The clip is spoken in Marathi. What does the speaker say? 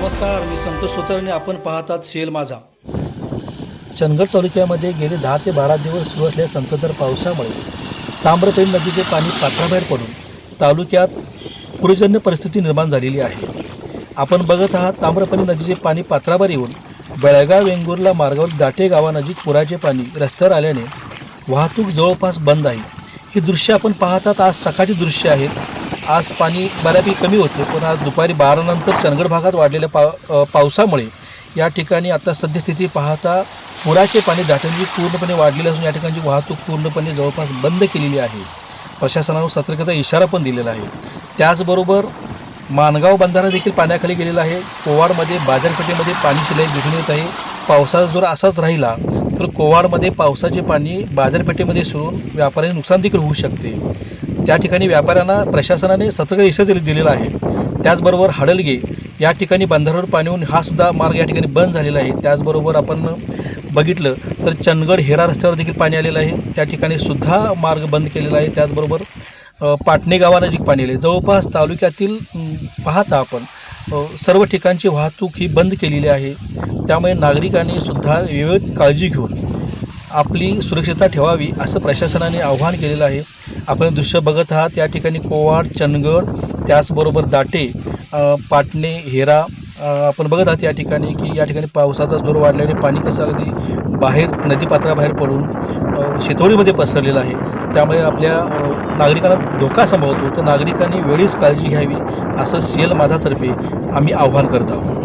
नमस्कार मी संतोष सोतरणे. आपण पाहतात शेल माझा. चंदगड तालुक्यामध्ये गेले दहा ते बारा दिवस सुरू असलेल्या संततधार पावसामुळे ताम्रपेठ नदीचे पाणी पात्राबाहेर पडून तालुक्यात पूरजन्य परिस्थिती निर्माण झालेली आहे. आपण बघत आहात ताम्रपाणी नदीचे पाणी पात्राबाहेर येऊन बेळगाव वेंगुर्ला मार्गावर दाटे गावानजीक पुराचे पाणी रस्त्यावर आल्याने वाहतूक जवळपास बंद आहे. ही दृश्य आपण पाहतात. आज सकाळची दृश्य आहेत आज पाणी बऱ्यापैकी कमी होते पण आज दुपारी बारानंतर चंदगड भागात वाढलेल्या पाव पावसामुळे या ठिकाणी आता सद्यस्थिती पाहता पुराचे पाणी दाटणी पूर्णपणे वाढलेली असून या ठिकाणची वाहतूक पूर्णपणे जवळपास बंद केलेली आहे. प्रशासनानं सतर्कता इशारा पण दिलेला आहे. त्याचबरोबर मानगाव बंधारा देखील पाण्याखाली गेलेला आहे. कोवाडमध्ये बाजारपेठेमध्ये पाणी शिलाई दिसून येत आहे. पावसाचा जोर असाच राहिला. तर कोवाडमध्ये पावसाचे पाणी बाजारपेठेमध्ये शिरून व्यापाऱ्यांनी नुकसान देखील होऊ शकते. त्या ठिकाणी व्यापाऱ्यांना प्रशासनाने सतर्क इशारा दिलेला आहे. त्याचबरोबर हडलगे या ठिकाणी बंधाऱ्यावर पाणी येऊन हा सुद्धा मार्ग या ठिकाणी बंद झालेला आहे. त्याचबरोबर आपण बघितलं तर चंदगड हेरा रस्त्यावर देखील पाणी आलेलं आहे. त्या ठिकाणी सुद्धा मार्ग बंद केलेला आहे. त्याचबरोबर पाटणे गावानजीक पाणी आले जवळपास तालुक्यातील पाहता आपण सर्व ठिकाणची वाहतूक ही बंद केलेली आहे. त्यामुळे नागरिकांनी सुद्धा विविध काळजी घेऊन आपली सुरक्षितता ठेवावी असं प्रशासनाने आव्हान केलेलं आहे. आपण दृश्य बघत आहात या ठिकाणी कोवाड चंदगड त्याचबरोबर दाटे पाटणे हेरा आपण बघत आहात या ठिकाणी की या ठिकाणी पावसाचा जोर वाढल्याने पाणी कसं अगदी बाहेर नदीपात्राबाहेर पडून शेतवडीमध्ये पसरलेलं आहे. त्यामुळे आपल्या नागरिकांना धोका संभवतो. तर नागरिकांनी वेळीच काळजी घ्यावी असं सी एल माझातर्फे आम्ही आव्हान करत आहोत.